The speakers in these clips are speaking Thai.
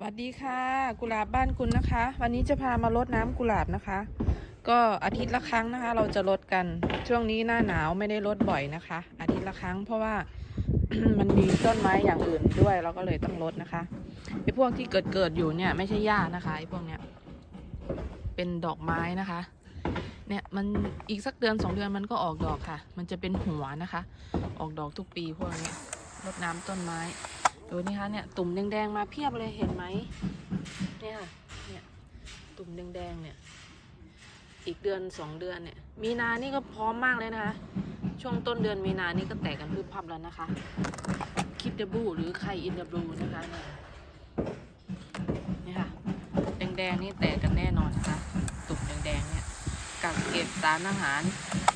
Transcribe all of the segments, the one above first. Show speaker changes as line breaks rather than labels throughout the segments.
สวัสดีค่ะ กุหลาบบ้านคุณนะคะ วันนี้จะพามารดน้ำกุหลาบนะคะ ก็อาทิตย์ละครั้งนะคะ เราจะรดกันช่วงนี้หน้าหนาวไม่ได้รดบ่อยนะคะ อาทิตย์ละครั้งเพราะว่ามันมีต้นไม้อย่างอื่นด้วยเราก็เลยต้องรดนะคะไอ้พวกที่เกิดเกิดอยู่เนี่ยไม่ใช่หญ้านะคะไอ้พวกเนี้ยเป็นดอกไม้นะคะ เนี่ยมันอีกสักเดือนสองเดือนมันก็ออกดอกค่ะ มันจะเป็นหัวนะคะ ออกดอกทุกปีพวกนี้รดน้ำต้นไม้ ดูนี่คะเนี่ยตุ่มแดงๆมาเพียบเลยเห็นไหมเนี่ยค่ะเนี่ยตุ่มแดงๆเนี่ย อีกเดือนสองเดือนเนี่ย มีนานี่ก็พร้อมมากเลยนะคะ ช่วงต้นเดือนมีนานี่ก็แตกกันพืบพับแล้วนะคะ คิดเดบูหรือไข่อินเดบูนะคะเนี่ยนี่ค่ะแดงๆนี่แตกกันแน่นอนนะคะตุ่มแดงๆเนี่ยกักเก็บสารอาหาร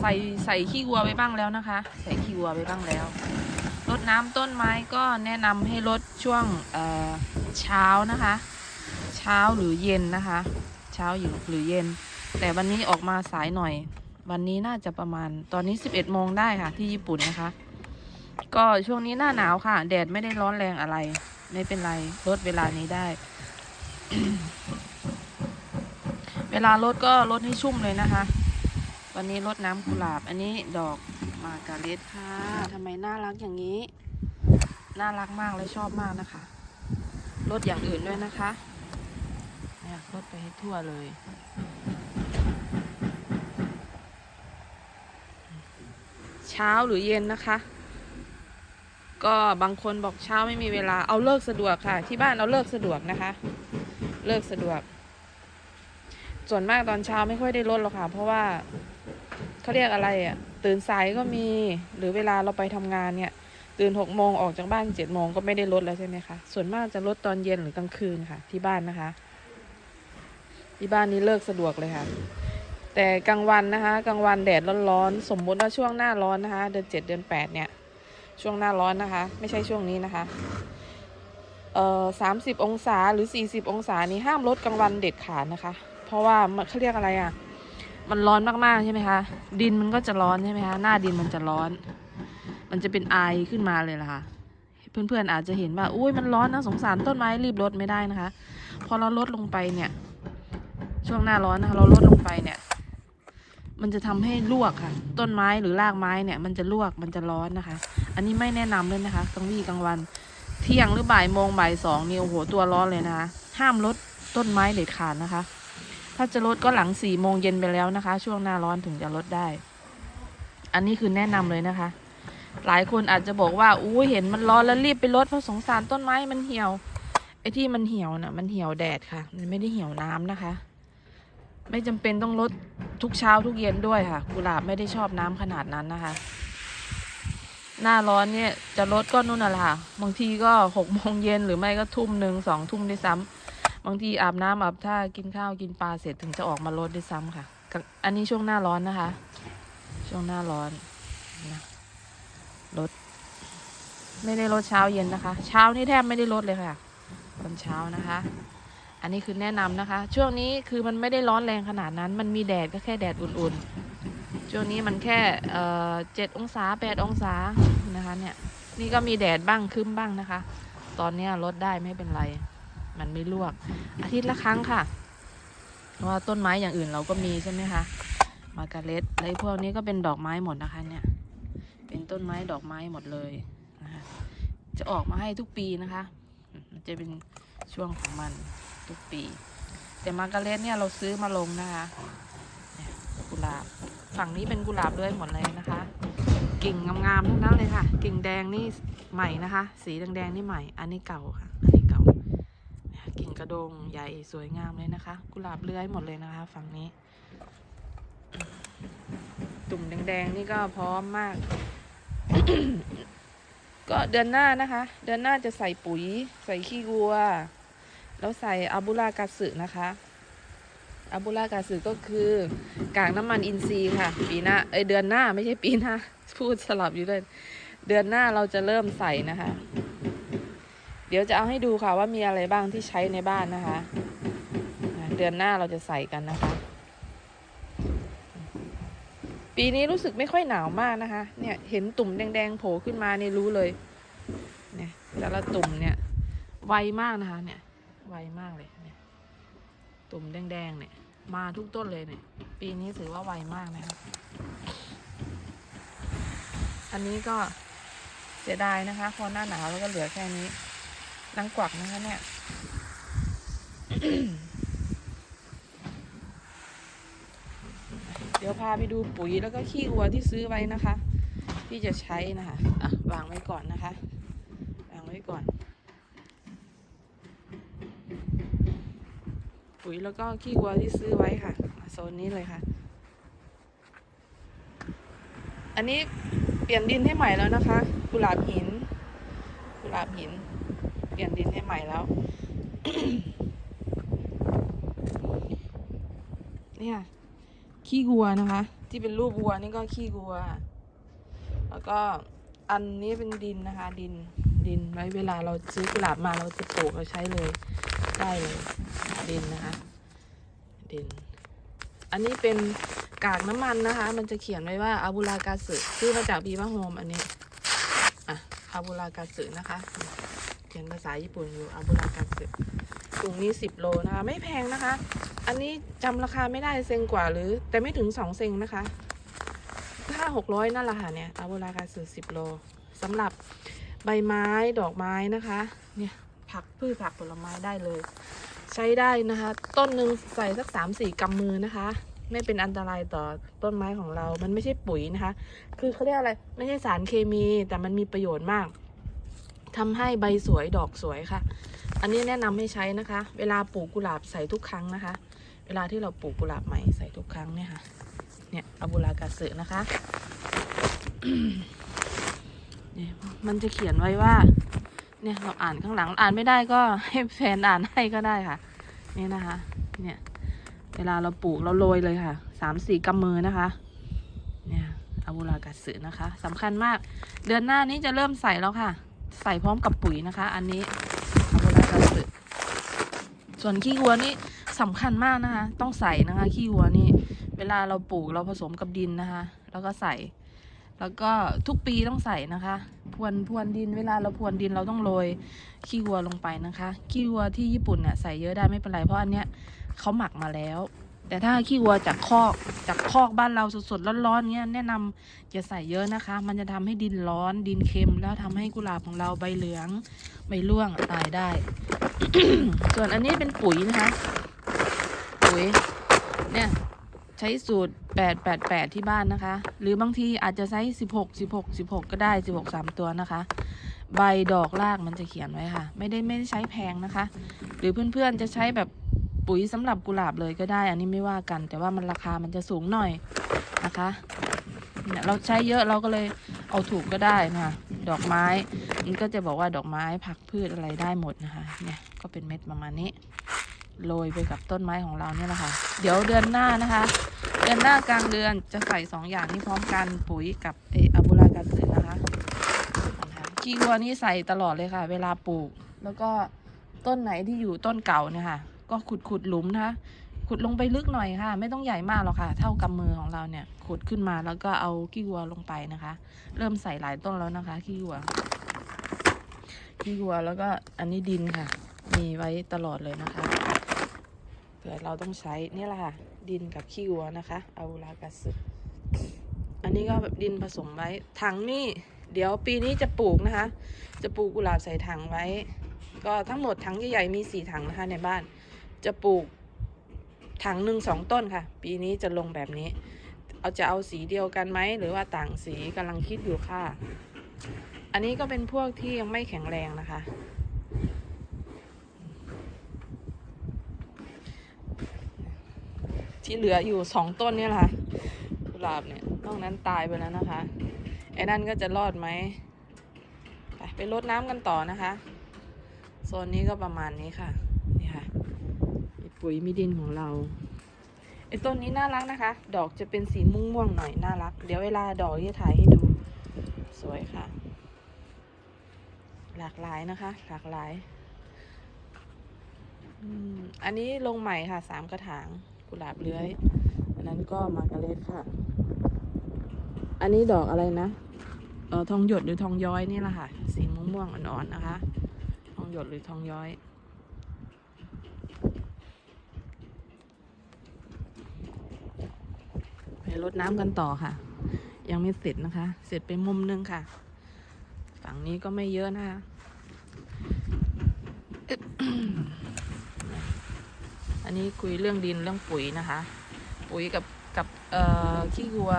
ใส่ใส่ขี้วัวไปบ้างแล้วนะคะ ใส่ขี้วัวไปบ้างแล้ว น้ำต้นไม้ก็แนะนำให้รดช่วงเอ่อเช้านะคะ เช้าหรือเย็นนะคะ เช้าอยู่หรือเย็น แต่วันนี้ออกมาสายหน่อย วันนี้น่าจะประมาณตอนนี้ 11โมงได้ค่ะ ที่ญี่ปุ่นนะคะ ก็ช่วงนี้หน้าหนาวค่ะ แดดไม่ได้ร้อนแรงอะไร ไม่เป็นไรลดเวลานี้ได้ เวลาลดก็ลดให้ชุ่มเลยนะคะ วันนี้ลดน้ำกุหลาบ อันนี้ดอกมาการเล็ตค่ะทำไมน่ารักอย่างนี้ น่ารักมากเลยชอบมากนะคะลดอย่างอื่นด้วยนะคะเนี่ยลดไปให้ทั่วเลยเช้าหรือเย็นนะคะ ก็บางคนบอกเช้าไม่มีเวลาเอาเลิกสะดวกค่ะ ที่บ้านเอาเลิกสะดวกนะคะ เลิกสะดวก ส่วนมากตอนเช้าไม่ค่อยได้ลดหรอกค่ะ เพราะว่า เขาเรียกอะไรอะ่ะ ตื่นสายก็มี หรือเวลาเราไปทำงานเนี่ย ตื่นหกโมงออกจากบ้านเจ็ดโมงก็ไม่ได้ลดแล้วใช่ไหมคะ ส่วนมากจะลดตอนเย็นหรือกลางคืนค่ะ ที่บ้านนะคะ ที่บ้านนี้เลิกสะดวกเลยค่ะ แต่กลางวันนะคะกลางวันแดดร้อนๆสมมุติว่าช่วงหน้าร้อนนะคะ เดือนเจ็ดเดือนแปดเนี่ย ช่วงหน้าร้อนนะคะ ไม่ใช่ช่วงนี้นะคะเอ่อสามสิบองศาหรือสี่สิบองศานี้ห้ามลดกลางวันเด็ดขาดนะคะ เพราะว่ามันเขาเรียกอะไรอะ มันร้อนมากๆใช่ไหมคะ ดินมันก็จะร้อนใช่ไหมคะหน้าดินมันจะร้อน มันจะเป็นไอขึ้นมาเลยล่ะค่ะ เพื่อนๆอาจจะเห็นว่าอุ้ยมันร้อนนะสงสารต้นไม้รีบลดไม่ได้นะคะ พอเราลดลงไปเนี่ย ช่วงหน้าร้อนนะคะ เราลดลงไปเนี่ย มันจะทำให้ลวกค่ะ ต้นไม้หรือรากไม้เนี่ย มันจะลวกมันจะร้อนนะคะ อันนี้ไม่แนะนำเลยนะคะกลางวี่กลางวัน เที่ยงหรือบ่ายโมงบ่ายสองนี่โอ้โหตัวร้อนเลยนะคะห้ามลดต้นไม้เด็ดขาดนะคะ ถ้าจะลดก็หลังสี่โมงเย็นไปแล้วนะคะ ช่วงหน้าร้อนถึงจะลดได้ อันนี้คือแนะนำเลยนะคะ หลายคนอาจจะบอกว่าอู้เห็นมันร้อนแล้วรีบไปลดเพราะสงสารต้นไม้มันเหี่ยว ไอ้ที่มันเหี่ยวน่ะ มันเหี่ยวแดดค่ะ มันไม่ได้เหี่ยวน้ำนะคะ ไม่จำเป็นต้องลดทุกเช้าทุกเย็นด้วยค่ะ กุหลาบไม่ได้ชอบน้ำขนาดนั้นนะคะ หน้าร้อนเนี่ยจะลดก็นู่นน่ะแหละค่ะ บางทีก็หกโมงเย็นหรือไม่ก็ทุ่มหนึ่งสองทุ่มด้วยซ้ำ บางทีอาบน้ำอาบท่ากินข้าวกินปลาเสร็จถึงจะออกมาลดด้วยซ้ำค่ะ อันนี้ช่วงหน้าร้อนนะคะ ช่วงหน้าร้อนนะลดไม่ได้ลดเช้าเย็นนะคะ เช้านี่แทบไม่ได้ลดเลยค่ะ ตอนเช้านะคะ อันนี้คือแนะนำนะคะ ช่วงนี้คือมันไม่ได้ร้อนแรงขนาดนั้น มันมีแดดก็แค่แดดอุ่นๆ ช่วงนี้มันแค่เจ็ดองศาแปดองศานะคะเนี่ย นี่ก็มีแดดบ้างครึ้มบ้างนะคะ ตอนนี้ลดได้ไม่เป็นไร มันไม่ลวก อาทิตย์ละครั้งค่ะ เพราะว่าต้นไม้อย่างอื่นเราก็มีใช่ไหมคะมาการเล็ตและไอ้พวกนี้ก็เป็นดอกไม้หมดนะคะเนี่ย เป็นต้นไม้ดอกไม้หมดเลยนะคะจะออกมาให้ทุกปีนะคะมันจะเป็นช่วงของมันทุกปี แต่มาการเล็ตเนี่ยเราซื้อมาลงนะคะกุหลาบฝั่งนี้เป็นกุหลาบเลื่อยหมดเลยนะคะ กิ่งงามๆทั้งนั้นเลยค่ะ กิ่งแดงนี่ใหม่นะคะ สีแดงๆนี่ใหม่ อันนี้เก่าค่ะอันนี้เกิ่งกระโดงใหญ่สวยงามเลยนะคะ กุหลาบเลื่อยหมดเลยนะคะ ฝั่งนี้ ตุ่มแดงๆนี่ก็พร้อมมาก ก็เดือนหน้านะคะ เดือนหน้าจะใส่ปุ๋ย ใส่ขี้วัว แล้วใส่อาบูรากาสึนะคะอาบูรากาสึก็คือกากน้ำมันอินทรีย์ค่ะ ปีหน้าเอยเดือนหน้าไม่ใช่ปีหน้า พูดสลับอยู่เลยเดือนหน้าเราจะเริ่มใส่นะคะ เดี๋ยวจะเอาให้ดูค่ะว่ามีอะไรบ้างที่ใช้ในบ้านนะคะ เดือนหน้าเราจะใส่กันนะคะ ปีนี้รู้สึกไม่ค่อยหนาวมากนะคะ เนี่ยเห็นตุ่มแดงๆโผล่ขึ้นมาเนี่รู้เลย เนี่ยแต่ละตุ่มเนี่ยไวมากนะคะ เนี่ยไวมากเลยเนี่ย ตุ่มแดงๆเนี่ย มาทุกต้นเลยเนี่ย ปีนี้ถือว่าไวมากนะครับอันนี้ก็เสียดายนะคะ พอหน้าหนาวแล้วก็เหลือแค่นี้ นังกวักนะคะเนี่ยเดี๋ยวพาไปดูปุ๋ยแล้วก็ขี้วัวที่ซื้อไว้นะคะ ที่จะใช้นะคะอะวางไว้ก่อนนะคะ วางไว้ก่อน ปุ๋ยแล้วก็ขี้วัวที่ซื้อไว้ค่ะมาโซนนี้เลยค่ะ อันนี้เปลี่ยนดินให้ใหม่แล้วนะคะ กุหลาบหิน กุหลาบหิน ลี่ยนดินให้ใหม่แล้ว เนี่ย ขี้วัวนะคะ ที่เป็นรูปวัวนี่ก็ขี้วัว แล้วก็อันนี้เป็นดินนะคะ ดินดินไว้เวลาเราซื้อกุหลาบมาเราจะปลูกเราใช้เลยได้เลยดินนะคะ ดิน อันนี้เป็นกากน้ำมันนะคะ มันจะเขียนไว้ว่าอาบูรากาสึซื้อมาจากบีมาโฮมอันนี้ อะอาบูรากาสึนะคะ เขียนภาษาญี่ปุ่นอยู่อาบูรากาสึถุงนี้สิบโลนะคะ ไม่แพงนะคะ อันนี้จำราคาไม่ได้เซงกว่าหรือ แต่ไม่ถึงสองเซงนะคะห้าหกร้อยนั่นแหละค่ะเนี่ยอาบูรากาสึสิบโลสำหรับใบไม้ดอกไม้นะคะ เนี่ยผักพืชผักผลไม้ได้เลย ใช้ได้นะคะ ต้นหนึ่งใส่สักสามสี่กำมือนะคะไม่เป็นอันตรายต่อต้นไม้ของเรา มันไม่ใช่ปุ๋ยนะคะ คือเขาเรียกอะไร ไม่ใช่สารเคมี แต่มันมีประโยชน์มาก ทำให้ใบสวยดอกสวยค่ะ อันนี้แนะนำให้ใช้นะคะ เวลาปลูกกุหลาบใส่ทุกครั้งนะคะ เวลาที่เราปลูกกุหลาบใหม่ใส่ทุกครั้งเนี่ยค่ะ เนี่ยอบูรากาสึนะคะเนี่ยมันจะเขียนไว้ว่า เนี่ยเราอ่านข้างหลังอ่านไม่ได้ก็ให้แฟนอ่านให้ก็ได้ค่ะ นี่นะคะ เนี่ย เวลาเราปลูกเราโรยเลยค่ะ สามสี่กำมือนะคะ เนี่ยอาบูรากัตสึนะคะสำคัญมาก เดือนหน้านี้จะเริ่มใส่แล้วค่ะ ใส่พร้อมกับปุ๋ยนะคะ อันนี้อาบูรากัตสึส่วนขี้วัวนี่สำคัญมากนะคะ ต้องใส่นะคะ ขี้วัวนี่ เวลาเราปลูกเราผสมกับดินนะคะ แล้วก็ใส่ แล้วก็ทุกปีต้องใส่นะคะ พรวนพรวนดิน เวลาเราพรวนดินเราต้องโรยขี้วัวลงไปนะคะ ขี้วัวที่ญี่ปุ่นเนี่ยใส่เยอะได้ไม่เป็นไรเพราะอันเนี้ยเขาหมักมาแล้ว แต่ถ้าขี้วัวจากคอกจากคอกบ้านเราสดๆร้อนๆเนี้ยแนะนำอย่าใส่เยอะนะคะ มันจะทำให้ดินร้อนดินเค็ม แล้วทำให้กุหลาบของเราใบเหลืองใบร่วงตายได้ ส่วนอันนี้เป็นปุ๋ยนะคะ ปุ๋ยเนี่ยใช้สูตร 888 ที่บ้านนะคะ หรือบางทีอาจจะใช้ 16 16 16 ก็ได้ 16 3 ตัวนะคะ ใบดอกรากมันจะเขียนไว้ค่ะ ไม่ได้ไม่ได้ใช้แพงนะคะ หรือเพื่อนๆจะใช้แบบ ปุ๋ยสำหรับกุหลาบเลยก็ได้ อันนี้ไม่ว่ากัน แต่ว่ามันราคามันจะสูงหน่อยนะคะเนี่ยเราใช้เยอะเราก็เลยเอาถูกก็ได้นะคะดอกไม้ มันก็จะบอกว่าดอกไม้ผักพืชอะไรได้หมดนะคะเนี่ยก็เป็นเม็ดประมาณนี้โรยไปกับต้นไม้ของเราเนี่ยแหละค่ะ เดี๋ยวเดือนหน้านะคะ เดือนหน้ากลางเดือนจะใส่สองอย่างนี้พร้อมกันปุ๋ยกับเอออาบูรากาสึนะคะนะคะขี้วัวนี่ใส่ตลอดเลยค่ะ เวลาปลูก แล้วก็ต้นไหนที่อยู่ต้นเก่าเนี่ยค่ะ ก็ขุดขุดหลุมนะคะขุดลงไปลึกหน่อยค่ะ ไม่ต้องใหญ่มากหรอกค่ะ เท่ากำมือของเราเนี่ยขุดขึ้นมาแล้วก็เอาขี้วัวลงไปนะคะ เริ่มใส่หลายต้นแล้วนะคะขี้วัวขี้วัวแล้วก็อันนี้ดินค่ะ มีไว้ตลอดเลยนะคะเผื่อเราต้องใช้นี่แหละค่ะ ดินกับขี้วัวนะคะอาลากาสึอันนี้ก็แบบดินผสมไว้ถังนี่เดี๋ยวปีนี้จะปลูกนะคะ จะปลูกกุหลาบใส่ถังไว้ ก็ทั้งหมดถังใหญ่ๆมีสี่ถังนะคะในบ้าน จะปลูกถังหนึ่งสองต้นค่ะ ปีนี้จะลงแบบนี้ เอาจะเอาสีเดียวกันไหมหรือว่าต่างสีกำลังคิดอยู่ค่ะ อันนี้ก็เป็นพวกที่ยังไม่แข็งแรงนะคะ ที่เหลืออยู่สองต้นนี่แหละค่ะกุหลาบเนี่ยนอกนั้นตายไปแล้วนะคะ ไอ้นั่นก็จะรอดไหมไปไปรดน้ำกันต่อนะคะโซนนี้ก็ประมาณนี้ค่ะ ปุ๋ยมีดินของเราไอ้ต้นนี้น่ารักนะคะ ดอกจะเป็นสีม่วงๆหน่อยน่ารัก เดี๋ยวเวลาดอกจะถ่ายให้ดูสวยค่ะ หลากหลายนะคะ หลากหลายอันนี้ลงใหม่ค่ะสามกระถางกุหลาบเลื้อย อันนั้นก็มาการ์เล็ตค่ะ อันนี้ดอกอะไรนะเออทองหยดหรือทองย้อยนี่แหละค่ะ สีม่วงๆอ่อนๆนะคะ ทองหยดหรือทองย้อย เดี๋ยวรดน้ำกันต่อค่ะ ยังไม่เสร็จนะคะ เสร็จไปมุมนึงค่ะ ฝั่งนี้ก็ไม่เยอะนะคะอันนี้คุยเรื่องดินเรื่องปุ๋ยนะคะ ปุ๋ยกับกับเอ่อขี้วัว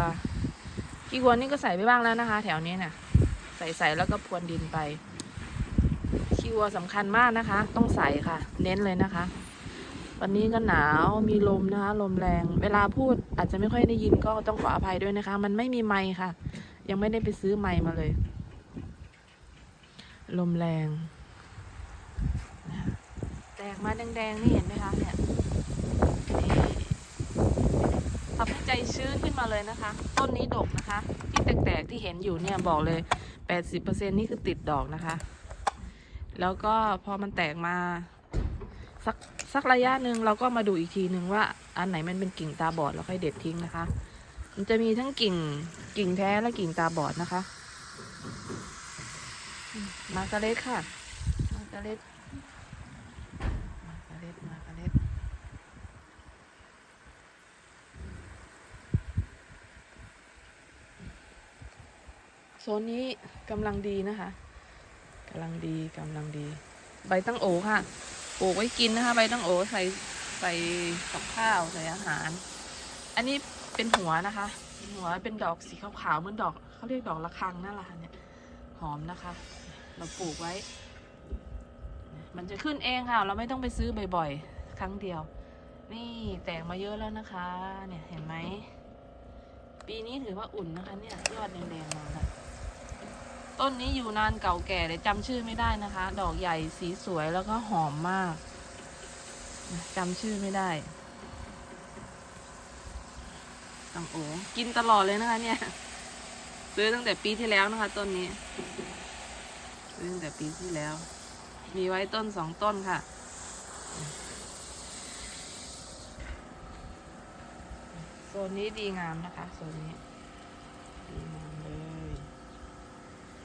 ขี้วัวนี่ก็ใส่ไปบ้างแล้วนะคะ แถวนี้น่ะ ใส่ใส่แล้วก็พรวนดินไปขี้วัวสำคัญมากนะคะ ต้องใส่ค่ะ เน้นเลยนะคะ วันนี้ก็หนาวมีลมนะคะ ลมแรง เวลาพูดอาจจะไม่ค่อยได้ยินก็ต้องขออภัยด้วยนะคะ มันไม่มีไมค์ค่ะ ยังไม่ได้ไปซื้อไมค์มาเลย ลมแรง แตกมาแดงๆนี่เห็นไหมคะเนี่ยทำให้ใจชื้นขึ้นมาเลยนะคะ ต้นนี้ดกนะคะ ที่แตกๆที่เห็นอยู่เนี่ยบอกเลย 80%นี่คือติดดอกนะคะ แล้วก็พอมันแตกมา สักสักระยะหนึ่งเราก็มาดูอีกทีหนึ่งว่าอันไหนมันเป็นกิ่งตาบอดเราค่อยเด็ดทิ้งนะคะ มันจะมีทั้งกิ่งกิ่งแท้และกิ่งตาบอดนะคะ มากระเล็ดค่ะ มากระเล็ดมากระเล็ดมากระเล็ดโซนนี้กำลังดีนะคะกำลังดีกำลังดี ใบตั้งโอค่ะ ปลูกไว้กินนะคะใบตั้งโอใส่ใส่กับข้าวใส่อาหาร อันนี้เป็นหัวนะคะหัวเป็นดอกสีขาวๆเหมือนดอกเขาเรียกดอกระฆังนั่นแหละค่ะเนี่ยหอมนะคะ เราปลูกไว้ มันจะขึ้นเองค่ะ เราไม่ต้องไปซื้อบ่อยๆ ครั้งเดียว นี่แตกมาเยอะแล้วนะคะ เนี่ยเห็นไหม ปีนี้ถือว่าอุ่นนะคะเนี่ยยอดแดงๆมาแล้ว ต้นนี้อยู่นานเก่าแก่เลยจำชื่อไม่ได้นะคะ ดอกใหญ่สีสวยแล้วก็หอมมากจำชื่อไม่ได้ตังโอกินตลอดเลยนะคะ เนี่ย ซื้อตั้งแต่ปีที่แล้วนะคะ ต้นนี้ ซื้อตั้งแต่ปีที่แล้ว มีไว้ต้นสองต้นค่ะ โซนนี้ดีงามนะคะ โซนนี้ ดีงามเลย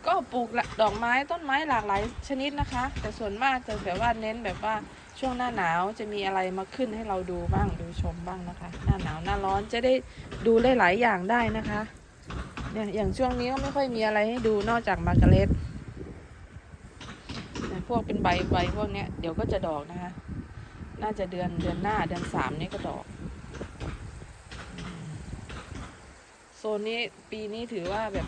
ก็ปลูกดอกไม้ต้นไม้หลากหลายชนิดนะคะ แต่ส่วนมากจะแบบว่าเน้นแบบว่าช่วงหน้าหนาวจะมีอะไรมาขึ้นให้เราดูบ้างดูชมบ้างนะคะ หน้าหนาวหน้าร้อนจะได้ดูได้หลายอย่างได้นะคะเนี่ยอย่างช่วงนี้ก็ไม่ค่อยมีอะไรให้ดูนอกจากมาร์กาเร็ตพวกเป็นใบใบพวกเนี้ยเดี๋ยวก็จะดอกนะคะ น่าจะเดือนเดือนหน้าเดือนสามนี้ก็ดอกโซนนี้ปีนี้ถือว่าแบบ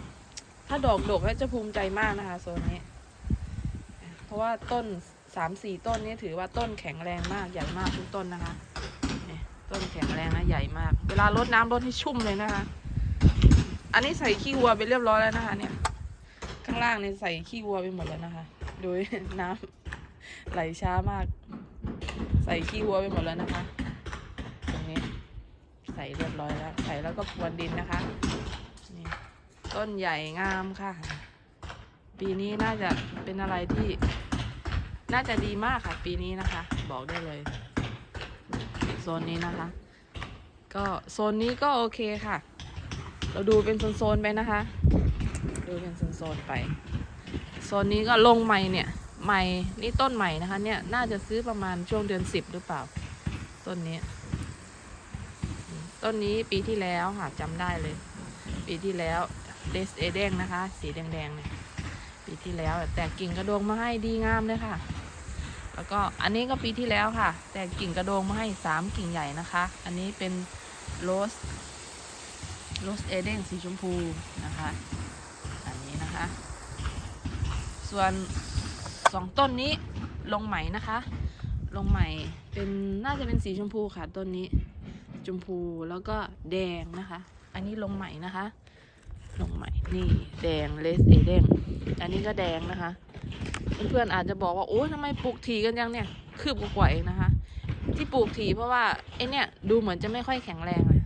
ถ้าดอกดกแล้วจะภูมิใจมากนะคะโซนนี้ เพราะว่าต้นสามสี่ต้นนี้ถือว่าต้นแข็งแรงมากใหญ่มากทุกต้นนะคะต้นแข็งแรงนะใหญ่มาก เวลารดน้ำรดให้ชุ่มเลยนะคะ อันนี้ใส่ขี้วัวไปเรียบร้อยแล้วนะคะ เนี่ย ข้างล่างเนี่ยใส่ขี้วัวไปหมดแล้วนะคะ โดยน้ำไหลช้ามาก ใส่ขี้วัวไปหมดแล้วนะคะ ตรงนี้ ใส่เรียบร้อยแล้ว ใส่แล้วก็พรวนดินนะคะ ต้นใหญ่งามค่ะ ปีนี้น่าจะเป็นอะไรที่ น่าจะดีมากค่ะ ปีนี้นะคะ บอกได้เลย โซนนี้นะคะ ก็โซนนี้ก็โอเคค่ะ เราดูเป็นโซนๆไปนะคะ ดูเป็นโซนๆไป โซนนี้ก็ลงใหม่เนี่ยใหม่นี่ต้นใหม่นะคะ เนี่ยน่าจะซื้อประมาณช่วงเดือนสิบหรือเปล่า ต้นนี้ ต้นนี้ปีที่แล้วค่ะจำได้เลย ปีที่แล้ว เดสเอเดงนะคะ สีแดงๆเนี่ยปีที่แล้ว แต่กิ่งกระโดงมาให้ดีงามเลยค่ะ แล้วก็อันนี้ก็ปีที่แล้วค่ะ แต่กิ่งกระโดงมาให้สามกิ่งใหญ่นะคะ อันนี้เป็นโรสโรสเอเดนสีชมพูนะคะ อันนี้นะคะ ส่วนสองต้นนี้ลงใหม่นะคะ ลงใหม่เป็นน่าจะเป็นสีชมพูค่ะต้นนี้ชมพูแล้วก็แดงนะคะ อันนี้ลงใหม่นะคะ ลงใหม่ นี่แดงเลสเอเดนอันนี้ก็แดงนะคะ เพื่อนๆอาจจะบอกว่าโอ้ยทำไมปลูกถีกันยังเนี่ย คืบกว่าเองนะคะ ที่ปลูกถีเพราะว่าไอเนี่ยดูเหมือนจะไม่ค่อยแข็งแรงอะ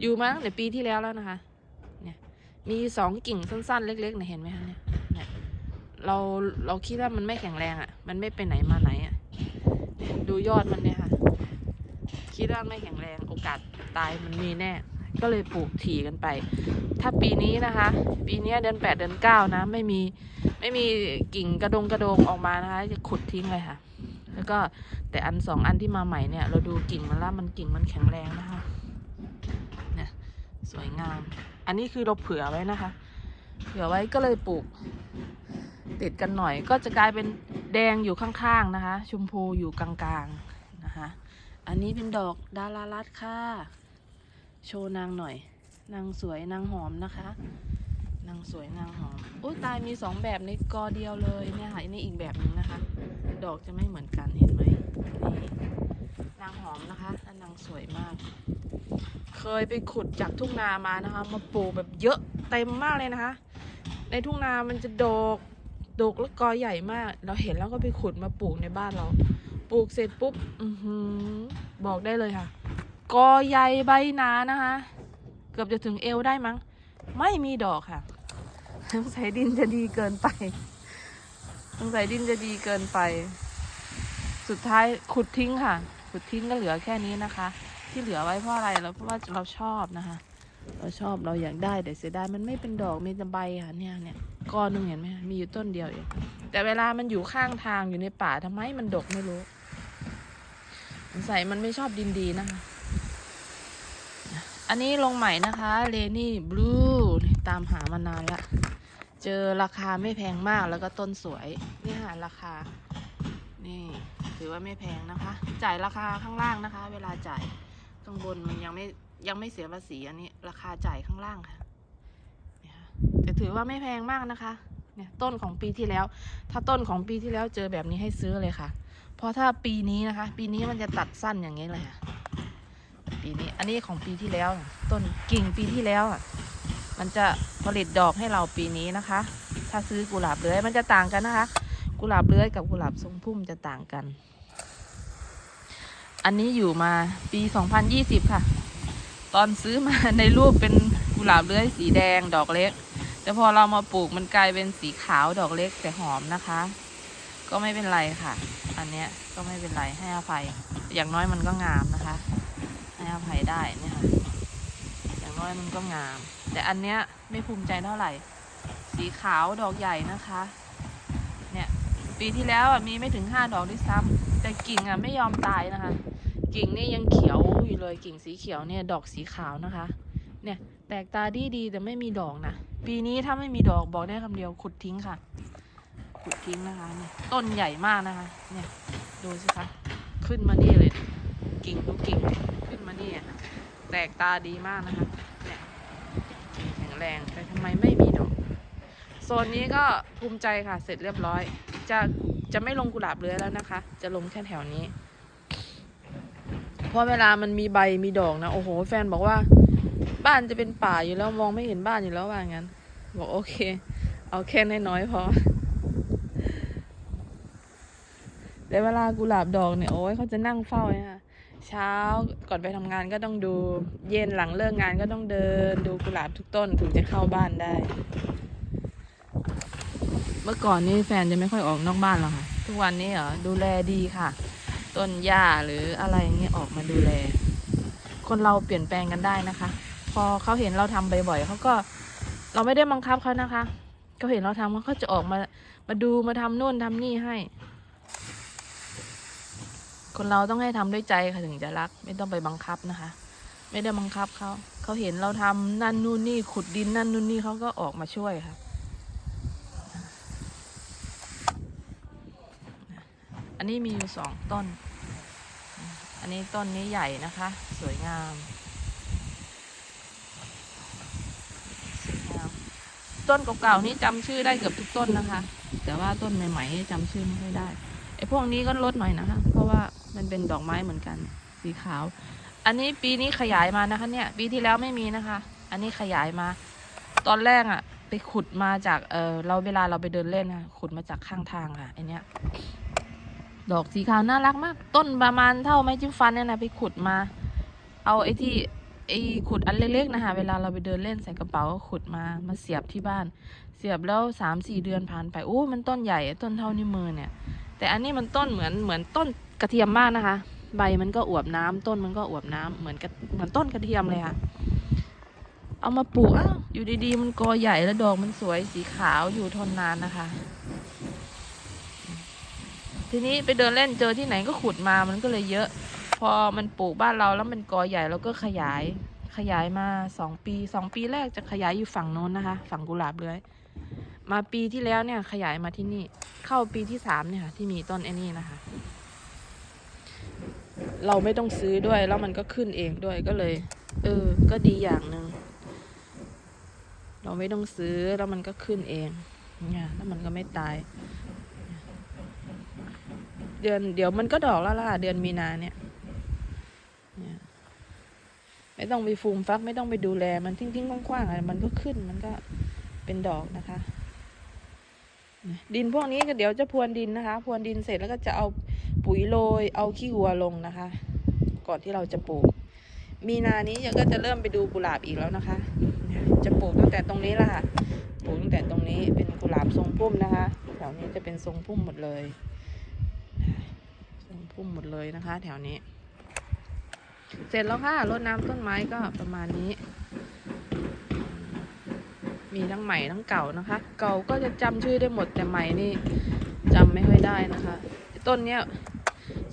อยู่มาตั้งแต่ปีที่แล้วแล้วนะคะ เนี่ย มีสองกิ่งสั้นๆ เล็กๆเนี่ยเห็นไหมคะเนี่ยเนี่ย เราเราคิดว่ามันไม่แข็งแรงอะ่ะ มันไม่ไปไหนมาไหนอะ่ะ ดูยอดมันเนี่ยค่ะ คิดว่าไม่แข็งแรงโอกาสตายมันมีแน่ ก็เลยปลูกถี่กันไป ถ้าปีนี้นะคะ ปีนี้เดือนแปดเดือนเก้านะ ไม่มีไม่มีกิ่งกระดงกระโดงออกมานะคะ จะขุดทิ้งเลยค่ะ แล้วก็แต่อันสองอันที่มาใหม่เนี่ย เราดูกิ่งมันล้วมันกิ่งมันแข็งแรงนะคะเนี่ยสวยงาม อันนี้คือเราเผื่อไว้นะคะ เผื่อไว้ก็เลยปลูก ติดกันหน่อย ก็จะกลายเป็นแดงอยู่ข้างๆนะคะ ชมพูอยู่กลางๆนะคะ อันนี้เป็นดอกดารารัตค่ะ โชว์นางหน่อย นางสวยนางหอมนะคะ นางสวยนางหอมอุ้ยตายมีสองแบบในกอเดียวเลยเนี่ยค่ะอันนี้อีกแบบหนึงนะคะ ดอกจะไม่เหมือนกันเห็นไหมนี่นางหอมนะคะและนางสวยมาก เคยไปขุดจากทุ่งนามานะคะ มาปลูกแบบเยอะเต็มมากเลยนะคะ ในทุ่งนามันจะดกดกแล้วกอใหญ่มาก เราเห็นแล้วก็ไปขุดมาปลูกในบ้านเรา ปลูกเสร็จปุ๊บอือหือบอกได้เลยค่ะ กอใหญ่ใบหนานะคะ เกือบจะถึงเอวได้มั้ง ไม่มีดอกค่ะสงสัยดินจะดีเกินไปสงสัยดินจะดีเกินไป สุดท้ายขุดทิ้งค่ะ ขุดทิ้งก็เหลือแค่นี้นะคะ ที่เหลือไว้เพราะอะไรแล้วเพราะว่าเราชอบนะคะ เราชอบเราอยากได้แต่เสียดายมันไม่เป็นดอกมีแต่ใบค่ะเนี่ยเนี่ยก้อนนึงเห็นไหมมีอยู่ต้นเดียวเองแต่เวลามันอยู่ข้างทางอยู่ในป่าทำไมมันดกไม่รู้สงสัยมันไม่ชอบดินดีนะคะ อันนี้ลงใหม่นะคะเลนี่บลูตามหามานานละ เจอราคาไม่แพงมากแล้วก็ต้นสวย นี่ค่ะราคา นี่ถือว่าไม่แพงนะคะ จ่ายราคาข้างล่างนะคะ เวลาจ่ายข้างบนมันยังไม่ยังไม่เสียภาษีอันนี้ ราคาจ่ายข้างล่างค่ะนี่ค่ะแต่ถือว่าไม่แพงมากนะคะ เนี่ยต้นของปีที่แล้ว ถ้าต้นของปีที่แล้วเจอแบบนี้ให้ซื้อเลยค่ะ เพราะถ้าปีนี้นะคะ ปีนี้มันจะตัดสั้นอย่างนี้เลยค่ะ ปีนี้ อันนี้ของปีที่แล้ว ต้นกิ่งปีที่แล้วอะมันจะผลิตดอกให้เราปีนี้นะคะ ถ้าซื้อกุหลาบเลื้อยมันจะต่างกันนะคะ กุหลาบเลื้อยกับกุหลาบทรงพุ่มจะต่างกัน อันนี้อยู่มาปี 2020 ค่ะ ตอนซื้อมาในรูปเป็นกุหลาบเลื้อยสีแดงดอกเล็ก แต่พอเรามาปลูกมันกลายเป็นสีขาวดอกเล็กแต่หอมนะคะ ก็ไม่เป็นไรค่ะ อันเนี้ยก็ไม่เป็นไรให้อภัย อย่างน้อยมันก็งามนะคะ ให้อภัยได้เนี่ยค่ะอย่างน้อยมันก็งาม แต่อันเนี้ยไม่ภูมิใจเท่าไหร่ สีขาวดอกใหญ่นะคะ เนี่ยปีที่แล้วอะมีไม่ถึงห้าดอกด้วยซ้ำแต่กิ่งอะไม่ยอมตายนะคะ กิ่งนี่ยังเขียวอยู่เลยกิ่งสีเขียวเนี่ยดอกสีขาวนะคะ เนี่ยแตกตาดีดีแต่ไม่มีดอกนะปีนี้ถ้าไม่มีดอกบอกได้คำเดียวขุดทิ้งค่ะ ขุดทิ้งนะคะเนี่ยต้นใหญ่มากนะคะ เนี่ยดูสิคะขึ้นมานี่เลย กิ่งทุกกิ่งขึ้นมานี่อะแตกตาดีมากนะคะเนี่ยแข็งแรงแต่ทำไมไม่มีดอกโซนนี้ก็ภูมิใจค่ะเสร็จเรียบร้อย จะจะไม่ลงกุหลาบเลื้อยแล้วนะคะ จะลงแค่แถวนี้เพราะเวลามันมีใบมีดอกนะโอ้โห แฟนบอกว่า บ้านจะเป็นป่าอยู่แล้วมองไม่เห็นบ้านอยู่แล้วว่างั้น บอกโอเค เอาแค่น้อยๆพอแต่เวลากุหลาบดอกเนี่ยโอ้ยเขาจะนั่งเฝ้าเนี่ยค่ะ เช้าก่อนไปทำงานก็ต้องดู เย็นหลังเลิกงานก็ต้องเดิน ดูกุหลาบทุกต้นถึงจะเข้าบ้านได้ เมื่อก่อนนี่แฟนจะไม่ค่อยออกนอกบ้านหรอกค่ะ ทุกวันนี้เหรอดูแลดีค่ะ ต้นหญ้าหรืออะไรเงี้ยออกมาดูแล คนเราเปลี่ยนแปลงกันได้นะคะ พอเขาเห็นเราทำบ่อยๆเขาก็เราไม่ได้บังคับเขานะคะเขาเห็นเราทำเขาก็จะออกมามาดูมาทำนู่นทำนี่ให้ คนเราต้องให้ทำด้วยใจค่ะถึงจะรัก ไม่ต้องไปบังคับนะคะ ไม่ได้บังคับเขาเขาเห็นเราทำนั่นนู่นนี่ขุดดินนั่นนู่นนี่เขาก็ออกมาช่วยค่ะ อันนี้มีอยู่สองต้น อันนี้ต้นนี้ใหญ่นะคะ สวยงามสวยงาม ต้นเก่าๆนี่จำชื่อได้เกือบทุกต้นนะคะ แต่ว่าต้นใหม่ๆนี่จำชื่อไม่ได้ไอ้พวกนี้ก็ลดหน่อยนะคะ เพราะว่า มันเป็นดอกไม้เหมือนกัน สีขาว อันนี้ปีนี้ขยายมานะคะ เนี่ย ปีที่แล้วไม่มีนะคะ อันนี้ขยายมา ตอนแรกอะไปขุดมาจากเออเราเวลาเราไปเดินเล่นนะขุดมาจากข้างทางค่ะไอเนี้ย ดอกสีขาวน่ารักมาก ต้นประมาณเท่าไม้จิ้มฟันเนี่ยนะไปขุดมา เอาไอ้ที่ไอ้ขุดอันเล็กๆนะคะเวลาเราไปเดินเล่นใส่กระเป๋าก็ขุดมามาเสียบที่บ้าน เสียบแล้วสามสี่เดือนผ่านไปโอ้มันต้นใหญ่ต้นเท่านิ้วมือเนี่ย แต่อันนี้มันต้นเหมือนเหมือนต้น กระเทียมมากนะคะ ใบมันก็อวบน้ำต้นมันก็อวบน้ำเหมือนกับเหมือนต้นกระเทียมเลยค่ะ เอามาปลูกอ้าวอยู่ดีๆ มันกอใหญ่แล้วดอกมันสวยสีขาวอยู่ทนนานนะคะ ทีนี้ไปเดินเล่นเจอที่ไหนก็ขุดมามันก็เลยเยอะ พอมันปลูกบ้านเราแล้วมันกอใหญ่เราก็ขยายขขยายมาสองปีสองปีแรกจะขยายอยู่ฝั่งโน้นนะคะ ฝั่งกุหลาบเลยมาปีที่แล้วเนี่ยขยายมาที่นี่ เข้าปีที่สามเนี่ยค่ะที่มีต้นไอ้นี่นะคะ เราไม่ต้องซื้อด้วย แล้วมันก็ขึ้นเองด้วยก็เลย เออ ก็ดีอย่างหนึ่งเราไม่ต้องซื้อแล้วมันก็ขึ้นเองเนี่ยแล้วมันก็ไม่ตาย เดือนเดี๋ยวมันก็ดอกแล้วล่ะเดือนมีนาเนี่ยไม่ต้องไปฟูมฟัก ไม่ต้องไปดูแล มันทิ้งๆกว้างๆอะไรมันก็ขึ้นมันก็เป็นดอกนะคะ ดินพวกนี้ก็เดี๋ยวจะพรวนดินนะคะ พรวนดินเสร็จแล้วก็จะเอาปุ๋ยโรย เอาขี้วัวลงนะคะ ก่อนที่เราจะปลูก มีนานี้ยังก็จะเริ่มไปดูกุหลาบอีกแล้วนะคะ จะปลูกตั้งแต่ตรงนี้ละค่ะ ปลูกตั้งแต่ตรงนี้เป็นกุหลาบทรงพุ่มนะคะ แถวนี้จะเป็นทรงพุ่มหมดเลย ทรงพุ่มหมดเลยนะคะ แถวนี้ เสร็จแล้วค่ะ รดน้ำต้นไม้ก็ประมาณนี้ มีทั้งใหม่ทั้งเก่านะคะ เก่าก็จะจำชื่อได้หมดแต่ใหม่นี่จำไม่ค่อยได้นะคะ ต้นเนี้ย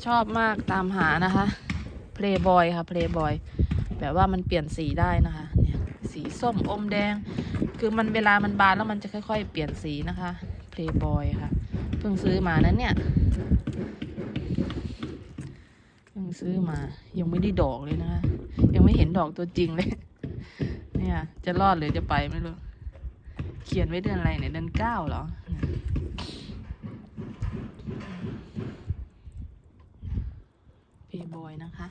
ชอบมากตามหานะคะเพลย์บอยค่ะเพลย์บอยแบบว่ามันเปลี่ยนสีได้นะคะเนี่ยสีส้มอมแดง คือมันเวลามันบานแล้วมันจะค่อยๆ เปลี่ยนสีนะคะเพลย์บอยค่ะเพิ่งซื้อมานั้นเนี่ยเพิ่งซื้อมายังไม่ได้ดอกเลยนะคะยังไม่เห็นดอกตัวจริงเลย เนี่ยจะรอดหรือจะไปไม่รู้ ขียนไว้เดือนอะไรเนี่ยเดือนเก้าเหรอ เพย์บอยนะคะ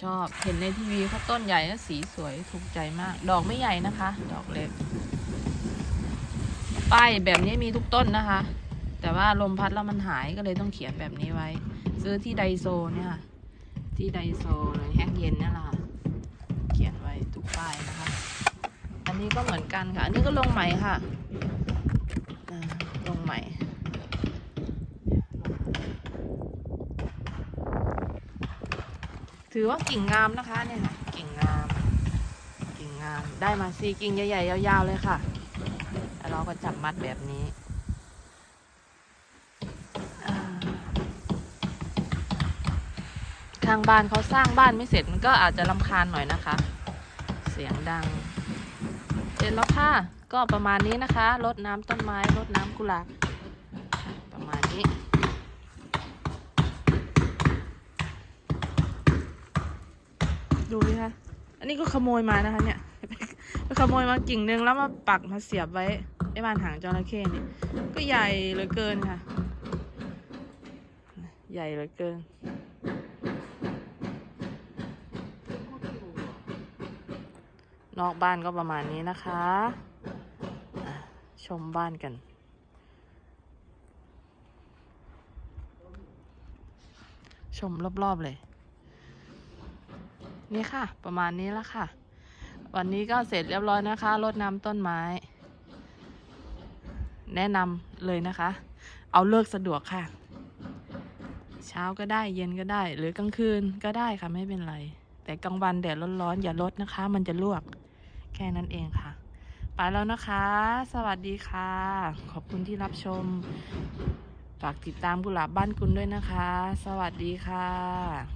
ชอบเห็นในทีวีเขาต้นใหญ่แล้วสีสวยถูกใจมาก ดอกไม่ใหญ่นะคะ ดอกเล็ก ป้ายแบบนี้มีทุกต้นนะคะ แต่ว่าลมพัดแล้วมันหายก็เลยต้องเขียนแบบนี้ไว้ ซื้อที่ไดโซเนี่ยค่ะที่ไดโซเลยแห้งเย็นนี่แหละค่ะ เขียนไว้ทุกป้ายนะ นนี้ก็เหมือนกันค่ะ อันนี้ก็ลงใหม่ค่ะลงใหม่ ถือว่ากิ่งงามนะคะเนี่ยค่ะกิ่งงาม กิ่งงาม ได้มาสี่กิ่งใหญ่ๆยาวๆเลยค่ะแล้วเราก็จับมัดแบบนี้ทางบ้านเขาสร้างบ้านไม่เสร็จมันก็อาจจะลำคาญหน่อยนะคะ เสียงดัง ร็จแล้วค่ะ ก็ประมาณนี้นะคะรดน้ำต้นไม้รดน้ำกุหลาบประมาณนี้ดูดิคะอันนี้ก็ขโมยมานะคะเนี่ยไปขโมยมากิ่งหนึ่งแล้วมาปักมาเสียบไว้ไอ้บ้านหางจระเข้นี่ก็ใหญ่เหลือเกินค่ะ ใหญ่เหลือเกิน นอกบ้านก็ประมาณนี้นะคะะชมบ้านกัน ชมรอบๆเลย นี่ค่ะ ประมาณนี้แล้วค่ะ วันนี้ก็เสร็จเรียบร้อยนะคะรดน้ำต้นไม้ แนะนำเลยนะคะ เอาเลิกสะดวกค่ะ เช้าก็ได้เย็นก็ได้ หรือกลางคืนก็ได้ค่ะไม่เป็นไร แต่กลางวันแดดร้อนๆอย่าลดนะคะ มันจะลวก แค่นั้นเองค่ะ ไปแล้วนะคะ สวัสดีค่ะ ขอบคุณที่รับชม ฝากติดตามกุหลาบบ้านคุณด้วยนะคะ สวัสดีค่ะ